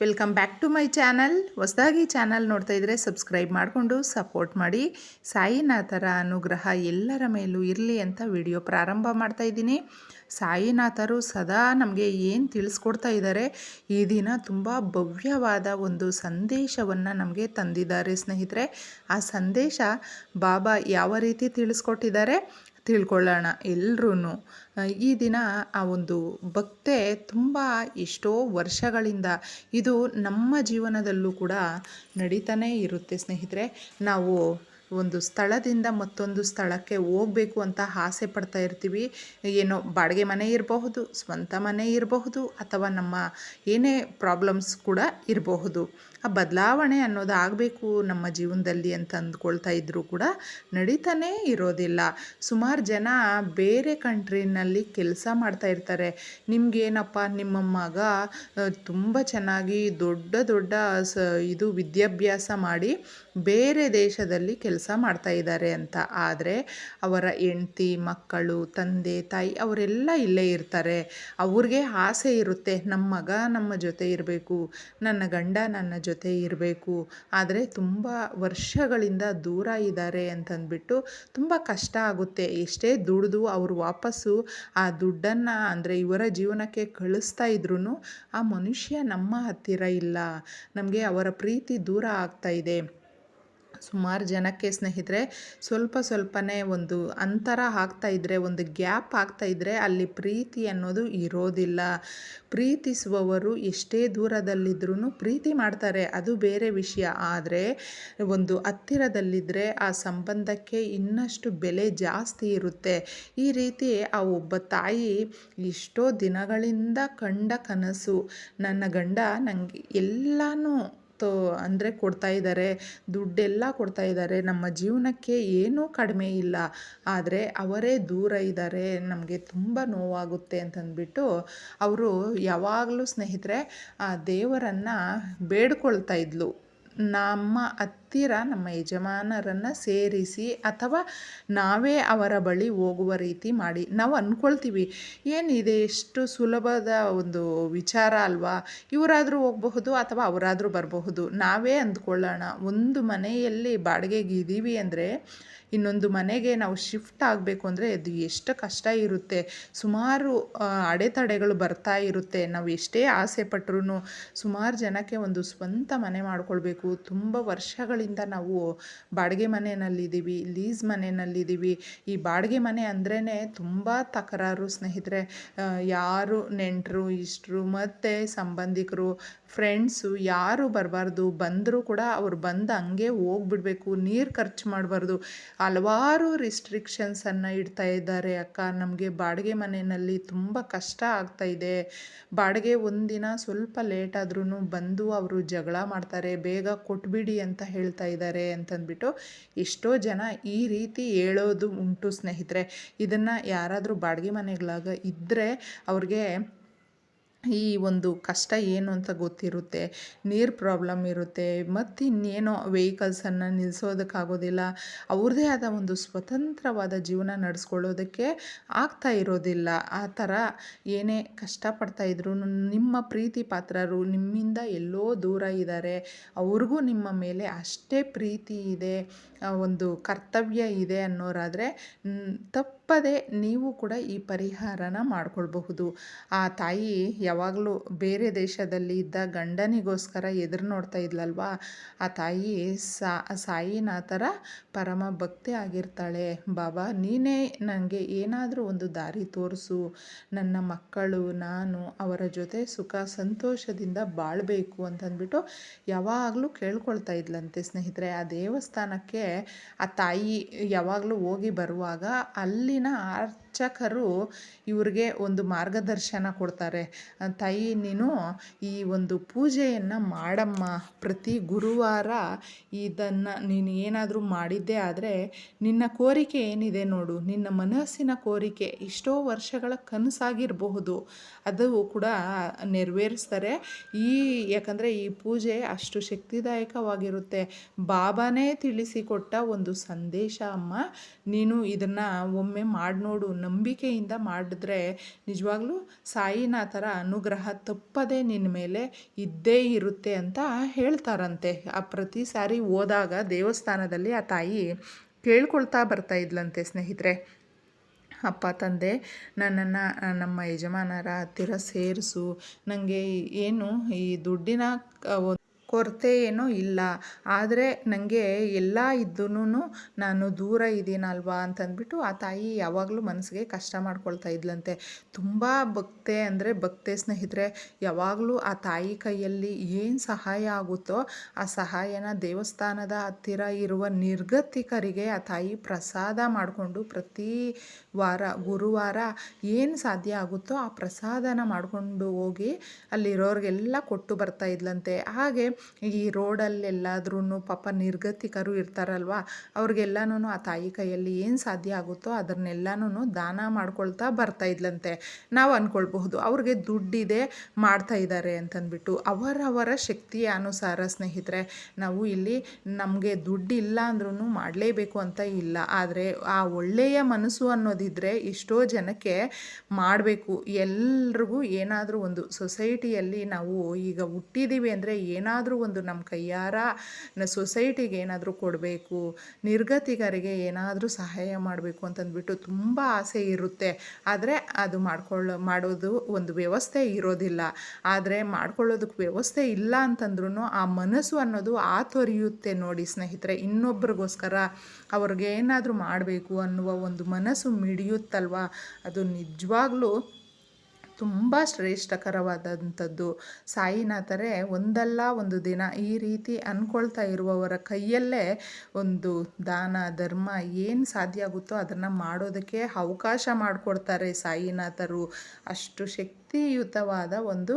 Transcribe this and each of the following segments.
Welcome back to my channel ಹೊಸದಾಗಿ channel ನೋಡ್ತಾ ಇದ್ದರೆ ಸಬ್ಸ್ಕ್ರೈಬ್ ಮಾಡಿಕೊಂಡು ಸಪೋರ್ಟ್ ಮಾಡಿ. ಸಾಯಿನಾಥರ ಅನುಗ್ರಹ ಎಲ್ಲರ ಮೇಲೂ ಇರಲಿ ಅಂತ ವಿಡಿಯೋ ಪ್ರಾರಂಭ ಮಾಡ್ತಾ ಇದ್ದೀನಿ. ಸಾಯಿನಾಥರು ಸದಾ ನಮಗೆ ಏನು ತಿಳಿಸ್ಕೊಡ್ತಾ ಇದ್ದಾರೆ ಈ ದಿನ ತುಂಬ ಭವ್ಯವಾದ ಒಂದು ಸಂದೇಶವನ್ನು ನಮಗೆ ತಂದಿದ್ದಾರೆ ಸ್ನೇಹಿತರೆ. ಆ ಸಂದೇಶ ಬಾಬಾ ಯಾವ ರೀತಿ ತಿಳಿಸ್ಕೊಟ್ಟಿದ್ದಾರೆ? ತಿಳ್ಕೊಳ್ಳೋಣ ಎಲ್ರೂ ಈ ದಿನ ಆ ಒಂದು ಭಕ್ತೆ ತುಂಬ ಎಷ್ಟೋ ವರ್ಷಗಳಿಂದ ಇದು ನಮ್ಮ ಜೀವನದಲ್ಲೂ ಕೂಡ ನಡೀತಾನೇ ಇರುತ್ತೆ ಸ್ನೇಹಿತರೆ. ನಾವು ಒಂದು ಸ್ಥಳದಿಂದ ಮತ್ತೊಂದು ಸ್ಥಳಕ್ಕೆ ಹೋಗಬೇಕು ಅಂತ ಆಸೆ ಪಡ್ತಾ ಇರ್ತೀವಿ. ಏನೋ ಬಾಡಿಗೆ ಮನೆ ಇರಬಹುದು, ಸ್ವಂತ ಮನೆ ಇರಬಹುದು ಅಥವಾ ನಮ್ಮ ಏನೇ ಪ್ರಾಬ್ಲಮ್ಸ್ ಕೂಡ ಇರಬಹುದು. ಆ ಬದಲಾವಣೆ ಅನ್ನೋದು ಆಗಬೇಕು ನಮ್ಮ ಜೀವನದಲ್ಲಿ ಅಂತ ಅಂದ್ಕೊಳ್ತಾ ಇದ್ದರೂ ಕೂಡ ನಡೀತಾನೇ ಇರೋದಿಲ್ಲ. ಸುಮಾರು ಜನ ಬೇರೆ ಕಂಟ್ರಿನಲ್ಲಿ ಕೆಲಸ ಮಾಡ್ತಾ ಇರ್ತಾರೆ. ನಿಮಗೇನಪ್ಪ, ನಿಮ್ಮ ಮಗ ತುಂಬ ಚೆನ್ನಾಗಿ ದೊಡ್ಡ ದೊಡ್ಡ ಸ, ಇದು ವಿದ್ಯಾಭ್ಯಾಸ ಮಾಡಿ ಬೇರೆ ದೇಶದಲ್ಲಿ ಕೆಲಸ ಮಾಡ್ತಾ ಇದ್ದಾರೆ ಅಂತ. ಆದರೆ ಅವರ ಹೆಂಡ್ತಿ, ಮಕ್ಕಳು, ತಂದೆ, ತಾಯಿ ಅವರೆಲ್ಲ ಇಲ್ಲೇ ಇರ್ತಾರೆ. ಅವ್ರಿಗೆ ಆಸೆ ಇರುತ್ತೆ, ನಮ್ಮ ಮಗ ನಮ್ಮ ಜೊತೆ ಇರಬೇಕು. ನನ್ನ ಗಂಡ ನನ್ನ ಜೊತೆ ಇರಬೇಕು. ಆದರೆ ತುಂಬ ವರ್ಷಗಳಿಂದ ದೂರ ಇದ್ದಾರೆ ಅಂತಂದ್ಬಿಟ್ಟು ತುಂಬ ಕಷ್ಟ ಆಗುತ್ತೆ. ಎಷ್ಟೇ ದುಡಿದು ಅವರು ವಾಪಸ್ಸು ಆ ದುಡ್ಡನ್ನು ಅಂದರೆ ಇವರ ಜೀವನಕ್ಕೆ ಕಳಿಸ್ತಾ ಇದ್ರೂ ಆ ಮನುಷ್ಯ ನಮ್ಮ ಹತ್ತಿರ ಇಲ್ಲ. ನಮಗೆ ಅವರ ಪ್ರೀತಿ ದೂರ ಆಗ್ತಾ ಇದೆ. ಸುಮಾರು ಜನಕ್ಕೆ ಸ್ನೇಹಿತರೆ, ಸ್ವಲ್ಪ ಸ್ವಲ್ಪನೇ ಒಂದು ಅಂತರ ಆಗ್ತಾ ಇದ್ದರೆ ಒಂದು ಗ್ಯಾಪ್ ಆಗ್ತಾ ಇದ್ದರೆ ಅಲ್ಲಿ ಪ್ರೀತಿ ಅನ್ನೋದು ಇರೋದಿಲ್ಲ. ಪ್ರೀತಿಸುವವರು ಎಷ್ಟೇ ದೂರದಲ್ಲಿದ್ದರೂ ಪ್ರೀತಿ ಮಾಡ್ತಾರೆ. ಅದು ಬೇರೆ ವಿಷಯ. ಆದರೆ, ಒಂದು ಹತ್ತಿರದಲ್ಲಿದ್ದರೆ ಆ ಸಂಬಂಧಕ್ಕೆ ಇನ್ನಷ್ಟು ಬೆಲೆ ಜಾಸ್ತಿ ಇರುತ್ತೆ. ಈ ರೀತಿ ಆ ಒಬ್ಬ ತಾಯಿ ಎಷ್ಟೋ ದಿನಗಳಿಂದ ಕಂಡ ಕನಸು. ನನ್ನ ಗಂಡ ನನಗೆ ಎಲ್ಲನೂ ತೋ ಅಂದರೆ ಕೊಡ್ತಾ ಇದ್ದಾರೆ, ದುಡ್ಡೆಲ್ಲ ಕೊಡ್ತಾ ಇದ್ದಾರೆ. ನಮ್ಮ ಜೀವನಕ್ಕೆ ಏನೂ ಕಡಿಮೆ ಇಲ್ಲ. ಆದರೆ ಅವರೇ ದೂರ ಇದ್ದಾರೆ. ನಮಗೆ ತುಂಬ ನೋವಾಗುತ್ತೆ ಅಂತಂದ್ಬಿಟ್ಟು ಅವರು ಯಾವಾಗಲೂ ಸ್ನೇಹಿತರೆ, ಆ ದೇವರನ್ನು ಬೇಡ್ಕೊಳ್ತಾ ಇದ್ಲು. ನಮ್ಮ ಹತ್ತಿರ ನಮ್ಮ ಯಜಮಾನರನ್ನು ಸೇರಿಸಿ ಅಥವಾ ನಾವೇ ಅವರ ಬಳಿ ಹೋಗುವ ರೀತಿ ಮಾಡಿ. ನಾವು ಅಂದ್ಕೊಳ್ತೀವಿ ಏನಿದೆ ಎಷ್ಟು ಸುಲಭದ ಒಂದು ವಿಚಾರ ಅಲ್ವಾ? ಇವರಾದರೂ ಹೋಗಬಹುದು ಅಥವಾ ಅವರಾದರೂ ಬರಬಹುದು. ನಾವೇ ಅಂದ್ಕೊಳ್ಳೋಣ. ಒಂದು ಮನೆಯಲ್ಲಿ ಬಾಡಿಗೆಗೆ ಇದ್ದೀವಿ ಅಂದರೆ, ಇನ್ನೊಂದು ಮನೆಗೆ ನಾವು ಶಿಫ್ಟ್ ಆಗಬೇಕು ಅಂದರೆ ಅದು ಎಷ್ಟು ಕಷ್ಟ ಇರುತ್ತೆ. ಸುಮಾರು ಅಡೆತಡೆಗಳು ಬರ್ತಾ ಇರುತ್ತೆ. ನಾವು ಎಷ್ಟೇ ಆಸೆ ಪಟ್ರೂ ಸುಮಾರು ಜನಕ್ಕೆ ಒಂದು ಸ್ವಂತ ಮನೆ ಮಾಡ್ಕೊಳ್ಬೇಕು. ತುಂಬ ವರ್ಷಗಳಿಂದ ನಾವು ಬಾಡಿಗೆ ಮನೆಯಲ್ಲಿದ್ದೀವಿ, ಲೀಸ್ ಮನೆಯಲ್ಲಿದ್ದೀವಿ. ಈ ಬಾಡಿಗೆ ಮನೆ ಅಂದ್ರೇ ತುಂಬ ತಕರಾರು ಸ್ನೇಹಿತರೆ. ಯಾರು ನೆಂಟರು, ಇಷ್ಟರು, ಮತ್ತು ಸಂಬಂಧಿಕರು, ಫ್ರೆಂಡ್ಸು ಯಾರು ಬರಬಾರ್ದು, ಬಂದರೂ ಕೂಡ ಅವ್ರು ಬಂದು ಹಂಗೆ ಹೋಗ್ಬಿಡ್ಬೇಕು, ನೀರು ಖರ್ಚು ಮಾಡಬಾರ್ದು. ಹಲವಾರು ರಿಸ್ಟ್ರಿಕ್ಷನ್ಸನ್ನು ಇಡ್ತಾ ಇದ್ದಾರೆ ಅಕ್ಕ. ನಮಗೆ ಬಾಡಿಗೆ ಮನೆಯಲ್ಲಿ ತುಂಬ ಕಷ್ಟ ಆಗ್ತಾ ಇದೆ. ಬಾಡಿಗೆ ಒಂದಿನ ಸ್ವಲ್ಪ ಲೇಟ್ ಆದ್ರೂ ಬಂದು ಅವರು ಜಗಳ ಮಾಡ್ತಾರೆ. ಬೇಗ ಕೊಟ್ಬಿಡಿ ಅಂತ ಹೇಳ್ತಾ ಇದ್ದಾರೆ ಅಂತಂದ್ಬಿಟ್ಟು ಎಷ್ಟೋ ಜನ ಈ ರೀತಿ ಹೇಳೋದು ಉಂಟು ಸ್ನೇಹಿತರೆ. ಇದನ್ನು ಯಾರಾದರೂ ಬಾಡಿಗೆ ಮನೆಗಳಾಗ ಇದ್ದರೆ ಅವ್ರಿಗೆ ಈ ಒಂದು ಕಷ್ಟ ಏನು ಅಂತ ಗೊತ್ತಿರುತ್ತೆ, ನೀರು ಪ್ರಾಬ್ಲಮ್ ಇರುತ್ತೆ, ಮತ್ತು ಇನ್ನೇನೋ ವೆಹಿಕಲ್ಸನ್ನು ನಿಲ್ಲಿಸೋದಕ್ಕಾಗೋದಿಲ್ಲ ಅವ್ರದ್ದೇ ಆದ ಒಂದು ಸ್ವತಂತ್ರವಾದ ಜೀವನ ನಡೆಸ್ಕೊಳ್ಳೋದಕ್ಕೆ ಆಗ್ತಾ ಇರೋದಿಲ್ಲ. ಆ ಥರ ಏನೇ ಕಷ್ಟಪಡ್ತಾ ಇದ್ರು ನಿಮ್ಮ ಪ್ರೀತಿ ಪಾತ್ರರು ನಿಮ್ಮಿಂದ ಎಲ್ಲೋ ದೂರ ಇದ್ದಾರೆ, ಅವ್ರಿಗೂ ನಿಮ್ಮ ಮೇಲೆ ಅಷ್ಟೇ ಪ್ರೀತಿ ಇದೆ ಒಂದು ಕರ್ತವ್ಯ ಇದೆ ಅನ್ನೋರಾದರೆ ತಪ್ಪದೆ ನೀವು ಕೂಡ ಈ ಪರಿಹಾರನ ಮಾಡ್ಕೊಳ್ಬಹುದು. ಆ ತಾಯಿ ಯಾವಾಗಲೂ ಬೇರೆ ದೇಶದಲ್ಲಿ ಇದ್ದ ಗಂಡನಿಗೋಸ್ಕರ ಎದುರು ನೋಡ್ತಾ ಇದ್ಲಲ್ವಾ? ಆ ತಾಯಿ ಸಾ ಸಾಯಿನಾಥರ ಪರಮ ಭಕ್ತಿ ಆಗಿರ್ತಾಳೆ. ಬಾಬಾ, ನೀನೇ ನನಗೆ ಏನಾದರೂ ಒಂದು ದಾರಿ ತೋರಿಸು. ನನ್ನ ಮಕ್ಕಳು, ನಾನು ಅವರ ಜೊತೆ ಸುಖ, ಸಂತೋಷದಿಂದ ಬಾಳಬೇಕು ಅಂತಂದ್ಬಿಟ್ಟು ಯಾವಾಗಲೂ ಕೇಳ್ಕೊಳ್ತಾ ಇದ್ಲಂತೆ ಸ್ನೇಹಿತರೆ. ಆ ದೇವಸ್ಥಾನಕ್ಕೆ ಆ ತಾಯಿ ಯಾವಾಗಲೂ ಹೋಗಿ ಬರುವಾಗ na arte. ಅರ್ಚಕರು ಇವ್ರಿಗೆ ಒಂದು ಮಾರ್ಗದರ್ಶನ ಕೊಡ್ತಾರೆ. ತಾಯಿ, ನೀನು ಈ ಒಂದು ಪೂಜೆಯನ್ನು ಮಾಡಮ್ಮ. ಪ್ರತಿ ಗುರುವಾರ ಇದನ್ನು ನೀನು ಏನಾದರೂ ಮಾಡಿದ್ದೆ ಆದರೆ ನಿನ್ನ ಕೋರಿಕೆ ಏನಿದೆ ನೋಡು. ನಿನ್ನ ಮನಸ್ಸಿನ ಕೋರಿಕೆ ಇಷ್ಟೋ ವರ್ಷಗಳ ಕನಸಾಗಿರಬಹುದು. ಅದು ಕೂಡ ನೆರವೇರಿಸ್ತಾರೆ. ಈ ಯಾಕಂದರೆ ಈ ಪೂಜೆ ಅಷ್ಟು ಶಕ್ತಿದಾಯಕವಾಗಿರುತ್ತೆ. ಬಾಬಾನೇ ತಿಳಿಸಿಕೊಟ್ಟ ಒಂದು ಸಂದೇಶ ಅಮ್ಮ. ನೀನು ಇದನ್ನು ಒಮ್ಮೆ ಮಾಡಿ ನೋಡು ನಂಬಿಕೆಯಿಂದ ಮಾಡಿದ್ರೆ ನಿಜವಾಗ್ಲೂ ಸಾಯಿನಾಥರ ಅನುಗ್ರಹ ತಪ್ಪದೇ ನಿನ್ನ ಮೇಲೆ ಇದ್ದೇ ಇರುತ್ತೆ ಅಂತ ಹೇಳ್ತಾರಂತೆ. ಆ ಪ್ರತಿ ಸಾರಿ ಹೋದಾಗ ದೇವಸ್ಥಾನದಲ್ಲಿ ಆ ತಾಯಿ ಕೇಳ್ಕೊಳ್ತಾ ಬರ್ತಾ ಇದ್ಲಂತೆ ಸ್ನೇಹಿತರೆ. ಅಪ್ಪ, ತಂದೆ, ನನ್ನನ್ನು, ನಮ್ಮ ಯಜಮಾನರ ಹತ್ತಿರ ಸೇರಿಸು. ನನಗೆ ಏನು ಈ ದುಡ್ಡಿನ ಕೊರತೆ ಏನೂ ಇಲ್ಲ. ಆದರೆ ನನಗೆ ಎಲ್ಲ ಇದ್ದೂ ನಾನು ದೂರ ಇದ್ದೀನಲ್ವಾ ಅಂತಂದ್ಬಿಟ್ಟು ಆ ತಾಯಿ ಯಾವಾಗಲೂ ಮನಸ್ಸಿಗೆ ಕಷ್ಟ ಮಾಡ್ಕೊಳ್ತಾ ಇದ್ಲಂತೆ. ತುಂಬ ಭಕ್ತೆ ಅಂದರೆ ಭಕ್ತೆ ಸ್ನೇಹಿತರೆ, ಯಾವಾಗಲೂ ಆ ತಾಯಿ ಕೈಯಲ್ಲಿ ಏನು ಸಹಾಯ ಆಗುತ್ತೋ ಆ ಸಹಾಯನ ದೇವಸ್ಥಾನದ ಹತ್ತಿರ ಇರುವ ನಿರ್ಗತಿಕರಿಗೆ ಆ ತಾಯಿ ಪ್ರಸಾದ ಮಾಡಿಕೊಂಡು ಪ್ರತಿ ವಾರ, ಗುರುವಾರ ಏನು ಸಾಧ್ಯ ಆಗುತ್ತೋ ಆ ಪ್ರಸಾದನ ಮಾಡಿಕೊಂಡು ಹೋಗಿ ಅಲ್ಲಿರೋರಿಗೆಲ್ಲ ಕೊಟ್ಟು ಬರ್ತಾ ಇದ್ಲಂತೆ. ಹಾಗೆ ಈ ರೋಡಲ್ಲೆಲ್ಲಾದ್ರೂ ಪಾಪ ನಿರ್ಗತಿಕರು ಇರ್ತಾರಲ್ವ ಅವ್ರಿಗೆಲ್ಲನೂ ಆ ತಾಯಿ ಕೈಯಲ್ಲಿ ಏನು ಸಾಧ್ಯ ಆಗುತ್ತೋ ಅದನ್ನೆಲ್ಲನೂ ದಾನ ಮಾಡ್ಕೊಳ್ತಾ ಬರ್ತಾ ಇದ್ಲಂತೆ. ನಾವು ಅಂದ್ಕೊಳ್ಬಹುದು ಅವ್ರಿಗೆ ದುಡ್ಡಿದೆ ಮಾಡ್ತಾ ಇದ್ದಾರೆ ಅಂತಂದ್ಬಿಟ್ಟು ಅವರವರ ಶಕ್ತಿಯ ಅನುಸಾರ ಸ್ನೇಹಿತರೆ, ನಾವು ಇಲ್ಲಿ ನಮಗೆ ದುಡ್ಡಿಲ್ಲ ಅಂದ್ರೂ ಮಾಡಲೇಬೇಕು ಅಂತ ಇಲ್ಲ. ಆದರೆ ಆ ಒಳ್ಳೆಯ ಮನಸ್ಸು ಅನ್ನೋದಿದ್ದರೆ ಎಷ್ಟೋ ಜನಕ್ಕೆ ಮಾಡಬೇಕು. ಎಲ್ರಿಗೂ ಏನಾದರೂ ಒಂದು ಸೊಸೈಟಿಯಲ್ಲಿ ನಾವು ಈಗ ಹುಟ್ಟಿದ್ದೀವಿ ಅಂದರೆ ಏನಾದರೂ ಒಂದು ನಮ್ಮ ಕೈಯಾರ ಸೊಸೈಟಿಗೆ ಏನಾದರೂ ಕೊಡಬೇಕು. ನಿರ್ಗತಿಗರಿಗೆ ಏನಾದರೂ ಸಹಾಯ ಮಾಡಬೇಕು ಅಂತಂದ್ಬಿಟ್ಟು ತುಂಬ ಆಸೆ ಇರುತ್ತೆ. ಆದರೆ ಅದು ಮಾಡ್ಕೊಳ್ಳೋ, ಮಾಡೋದು ಒಂದು ವ್ಯವಸ್ಥೆ ಇರೋದಿಲ್ಲ. ಆದರೆ ಮಾಡ್ಕೊಳ್ಳೋದಕ್ಕೆ ವ್ಯವಸ್ಥೆ ಇಲ್ಲ ಅಂತಂದ್ರೂ ಆ ಮನಸ್ಸು ಅನ್ನೋದು ಆತೊರೆಯುತ್ತೆ ನೋಡಿ ಸ್ನೇಹಿತರೆ. ಇನ್ನೊಬ್ಬರಿಗೋಸ್ಕರ ಅವ್ರಿಗೆ ಏನಾದರೂ ಮಾಡಬೇಕು ಅನ್ನುವ ಒಂದು ಮನಸ್ಸು ಮಿಡಿಯುತ್ತಲ್ವ ಅದು ನಿಜವಾಗ್ಲೂ ತುಂಬ ಶ್ರೇಷ್ಠಕರವಾದಂಥದ್ದು. ಸಾಯಿನಾಥರೇ, ಒಂದಲ್ಲ ಒಂದು ದಿನ ಈ ರೀತಿ ಅಂದ್ಕೊಳ್ತಾ ಇರುವವರ ಕೈಯಲ್ಲೇ ಒಂದು ದಾನ, ಧರ್ಮ ಏನು ಸಾಧ್ಯ ಆಗುತ್ತೋ ಅದನ್ನು ಮಾಡೋದಕ್ಕೆ ಅವಕಾಶ ಮಾಡಿಕೊಡ್ತಾರೆ ಸಾಯಿನಾಥರು. ಅಷ್ಟು ಶಕ್ತಿಯುತವಾದ ಒಂದು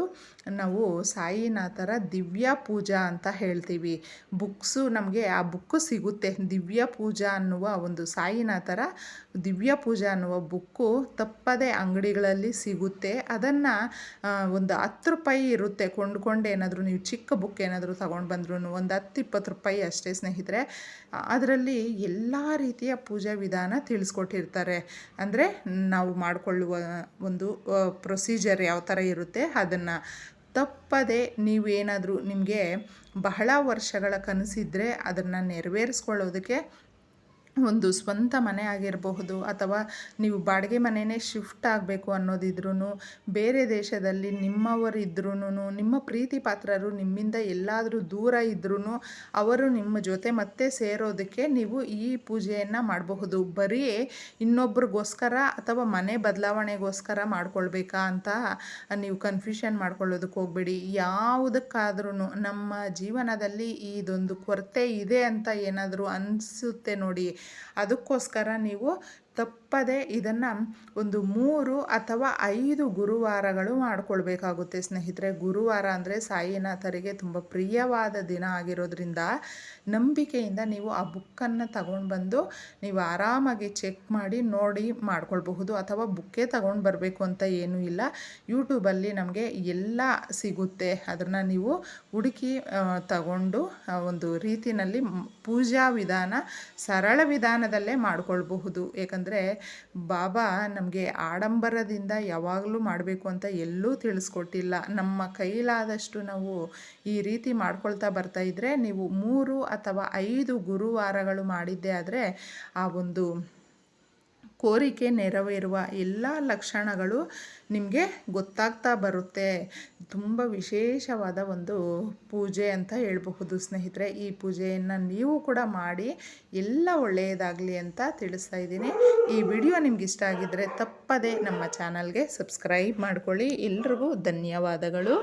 ನಾವು ಸಾಯಿನಾಥರ ದಿವ್ಯ ಪೂಜಾ ಅಂತ ಹೇಳ್ತೀವಿ. ಬುಕ್ಸು ನಮಗೆ ಆ ಬುಕ್ಕು ಸಿಗುತ್ತೆ. ದಿವ್ಯ ಪೂಜಾ ಅನ್ನುವ ಒಂದು ಸಾಯಿನಾಥರ ದಿವ್ಯ ಪೂಜಾ ಅನ್ನುವ ಬುಕ್ಕು ತಪ್ಪದೆ ಅಂಗಡಿಗಳಲ್ಲಿ ಸಿಗುತ್ತೆ. ಅದನ್ನು ಒಂದು ಹತ್ತು ರೂಪಾಯಿ ಇರುತ್ತೆ. ಕೊಂಡ್ಕೊಂಡು ಏನಾದರೂ ನೀವು ಚಿಕ್ಕ ಬುಕ್ ಏನಾದರೂ ತೊಗೊಂಡು ಬಂದ್ರೂ ಒಂದು ಹತ್ತು, ಇಪ್ಪತ್ತು ರೂಪಾಯಿ ಅಷ್ಟೇ ಸ್ನೇಹಿತರೆ. ಅದರಲ್ಲಿ ಎಲ್ಲ ರೀತಿಯ ಪೂಜಾ ವಿಧಾನ ತಿಳಿಸ್ಕೊಟ್ಟಿರ್ತಾರೆ. ಅಂದರೆ ನಾವು ಮಾಡಿಕೊಳ್ಳುವ ಒಂದು ಪ್ರೊಸೀಜರ್ ಯಾವ ಥರ ಇರುತ್ತೆ ಅದನ್ನು ತಪ್ಪದೆ ನೀವೇನಾದರೂ ನಿಮಗೆ ಬಹಳ ವರ್ಷಗಳ ಕನಸಿದ್ರೆ ಅದನ್ನು ನೆರವೇರಿಸ್ಕೊಳ್ಳೋದಕ್ಕೆ ಒಂದು ಸ್ವಂತ ಮನೆ ಆಗಿರಬಹುದು ಅಥವಾ ನೀವು ಬಾಡಿಗೆ ಮನೆಯೇ ಶಿಫ್ಟ್ ಆಗಬೇಕು ಅನ್ನೋದಿದ್ರೂ ಬೇರೆ ದೇಶದಲ್ಲಿ ನಿಮ್ಮವರಿದ್ರೂ ನಿಮ್ಮ ಪ್ರೀತಿ ಪಾತ್ರರು ನಿಮ್ಮಿಂದ ಎಲ್ಲಾದರೂ ದೂರ ಇದ್ರೂ ಅವರು ನಿಮ್ಮ ಜೊತೆ ಮತ್ತೆ ಸೇರೋದಕ್ಕೆ ನೀವು ಈ ಪೂಜೆಯನ್ನು ಮಾಡಬಹುದು. ಬರೀ ಇನ್ನೊಬ್ರಿಗೋಸ್ಕರ ಅಥವಾ ಮನೆ ಬದಲಾವಣೆಗೋಸ್ಕರ ಮಾಡ್ಕೊಳ್ಬೇಕಾ ಅಂತ ನೀವು ಕನ್ಫ್ಯೂಷನ್ ಮಾಡ್ಕೊಳ್ಳೋದಕ್ಕೆ ಹೋಗಬೇಡಿ. ಯಾವುದಕ್ಕಾದ್ರೂ ನಮ್ಮ ಜೀವನದಲ್ಲಿ ಇದೊಂದು ಕೊರತೆ ಇದೆ ಅಂತ ಏನಾದರೂ ಅನಿಸುತ್ತೆ ನೋಡಿ. ಅದಕ್ಕೋಸ್ಕರ ನೀವು ತಪ್ಪದೆ ಇದನ್ನು ಒಂದು ಮೂರು ಅಥವಾ ಐದು ಗುರುವಾರಗಳು ಮಾಡಿಕೊಳ್ಬೇಕಾಗುತ್ತೆ ಸ್ನೇಹಿತರೆ. ಗುರುವಾರ ಅಂದರೆ ಸಾಯಿನಾಥರಿಗೆ ತುಂಬ ಪ್ರಿಯವಾದ ದಿನ ಆಗಿರೋದ್ರಿಂದ ನಂಬಿಕೆಯಿಂದ ನೀವು ಆ ಬುಕ್ಕನ್ನು ತಗೊಂಡು ಬಂದು ನೀವು ಆರಾಮಾಗಿ ಚೆಕ್ ಮಾಡಿ ನೋಡಿ ಮಾಡ್ಕೊಳ್ಬಹುದು ಅಥವಾ ಬುಕ್ಕೇ ತಗೊಂಡು ಬರಬೇಕು ಅಂತ ಏನೂ ಇಲ್ಲ. ಯೂಟ್ಯೂಬಲ್ಲಿ ನಮಗೆ ಎಲ್ಲ ಸಿಗುತ್ತೆ. ಅದನ್ನು ನೀವು ಹುಡುಕಿ ತಗೊಂಡು ಒಂದು ರೀತಿಯಲ್ಲಿ ಪೂಜಾ ವಿಧಾನ ಸರಳ ವಿಧಾನದಲ್ಲೇ ಮಾಡಿಕೊಳ್ಬಹುದು. ಏಕೆಂದರೆ ಬಾಬಾ ನಮಗೆ ಆಡಂಬರದಿಂದ ಯಾವಾಗಲೂ ಮಾಡಬೇಕು ಅಂತ ಎಲ್ಲೂ ತಿಳಿಸ್ಕೊಟ್ಟಿಲ್ಲ. ನಮ್ಮ ಕೈಲಾದಷ್ಟು ನಾವು ಈ ರೀತಿ ಮಾಡ್ಕೊಳ್ತಾ ಬರ್ತಾ ಇದ್ದರೆ ನೀವು ಮೂರು ಅಥವಾ ಐದು ಗುರುವಾರಗಳು ಮಾಡಿದ್ದೆ ಆದರೆ ಆ ಒಂದು ಕೋರಿಕೆ ನೆರವೇರುವ ಎಲ್ಲ ಲಕ್ಷಣಗಳು ನಿಮಗೆ ಗೊತ್ತಾಗ್ತಾ ಬರುತ್ತೆ. ತುಂಬ ವಿಶೇಷವಾದ ಒಂದು ಪೂಜೆ ಅಂತ ಹೇಳಬಹುದು ಸ್ನೇಹಿತರೆ. ಈ ಪೂಜೆಯನ್ನು ನೀವು ಕೂಡ ಮಾಡಿ ಎಲ್ಲ ಒಳ್ಳೆಯದಾಗಲಿ ಅಂತ ತಿಳಿಸ್ತಾ ಇದ್ದೀನಿ. ಈ ವಿಡಿಯೋ ನಿಮ್ಗೆ ಇಷ್ಟ ಆಗಿದ್ದರೆ ತಪ್ಪದೇ ನಮ್ಮ ಚಾನಲ್ಗೆ ಸಬ್ಸ್ಕ್ರೈಬ್ ಮಾಡ್ಕೊಳ್ಳಿ. ಎಲ್ರಿಗೂ ಧನ್ಯವಾದಗಳು.